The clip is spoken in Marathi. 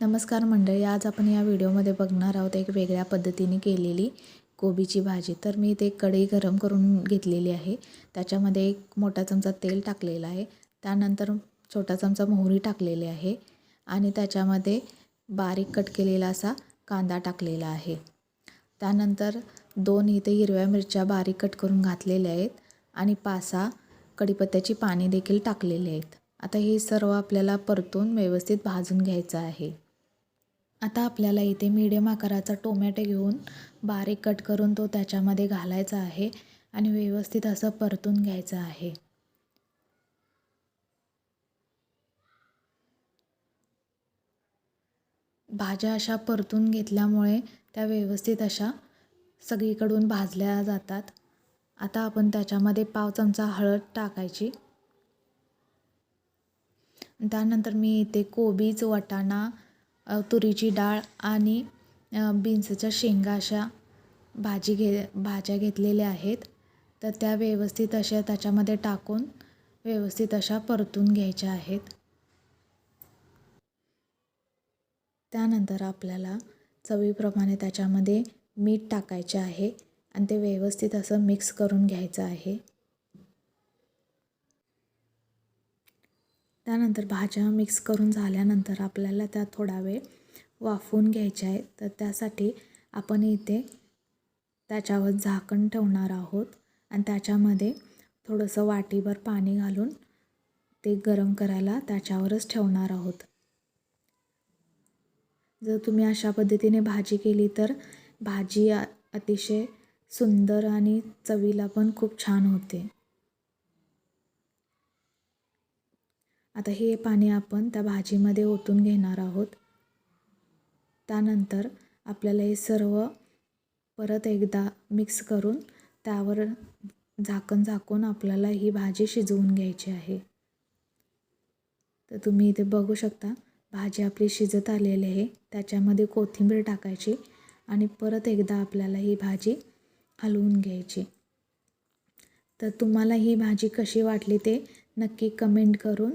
नमस्कार मंडळी आज आपण या व्हिडिओमध्ये बघणार आहोत एक वेगळ्या पद्धतीने केलेली कोबीची भाजी. तर मी इथे कढई गरम करून घेतलेली आहे. त्याच्यामध्ये एक मोठा चमचा तेल टाकलेला आहे. त्यानंतर छोटा चमचा मोहरी टाकलेली आहे. आणि त्याच्यामध्ये बारीक कट केलेला असा कांदा टाकलेला आहे. त्यानंतर दोन इथे हिरव्या मिरच्या बारीक कट करून घातलेल्या आहेत. आणि पासा कढीपत्त्याची पाने देखील टाकलेली आहेत. आता हे सर्व आपल्याला परतून व्यवस्थित भाजून घ्यायचं आहे. आता आपल्याला इथे मीडियम आकाराचा टोमॅटो घेऊन बारीक कट करून तो त्याच्यामध्ये घालायचा आहे आणि व्यवस्थित असं परतून घ्यायचं आहे. भाज्या अशा परतून घेतल्यामुळे त्या व्यवस्थित अशा सगळीकडून भाजल्या जातात. आता आपण त्याच्यामध्ये पाव चमचा हळद टाकायची. त्यानंतर मी इथे कोबीज वाटाणा तुरीची डाळ आणि बीन्सच्या शेंगा अशा भाजी घे भाज्या घेतलेल्या आहेत. तर त्या व्यवस्थित अशा त्याच्यामध्ये टाकून व्यवस्थित अशा परतून घ्यायच्या आहेत. त्यानंतर आपल्याला चवीप्रमाणे त्याच्यामध्ये मीठ टाकायचे आहे आणि ते व्यवस्थित असं मिक्स करून घ्यायचं आहे. त्यानंतर भाज्या मिक्स करून झाल्यानंतर आपल्याला त्या थोडा वेळ वाफवून घ्यायच्या आहेत. तर त्यासाठी आपण इथे त्याच्यावर झाकण ठेवणार आहोत आणि त्याच्यामध्ये थोडंसं वाटीभर पाणी घालून ते गरम करायला त्याच्यावरच ठेवणार आहोत. जर तुम्ही अशा पद्धतीने भाजी केली तर भाजी अतिशय सुंदर आणि चवीला पण खूप छान होते. आता हे पाणी आपण त्या भाजीमध्ये ओतून घेणार आहोत. त्यानंतर आपल्याला हे सर्व परत एकदा मिक्स करून त्यावर झाकण झाकून आपल्याला ही भाजी शिजवून घ्यायची आहे. तर तुम्ही इथे बघू शकता भाजी आपली शिजत आलेली आहे. त्याच्यामध्ये कोथिंबीर टाकायची आणि परत एकदा आपल्याला ही भाजी हलवून घ्यायची. तर तुम्हाला ही भाजी कशी वाटली ते नक्की कमेंट करून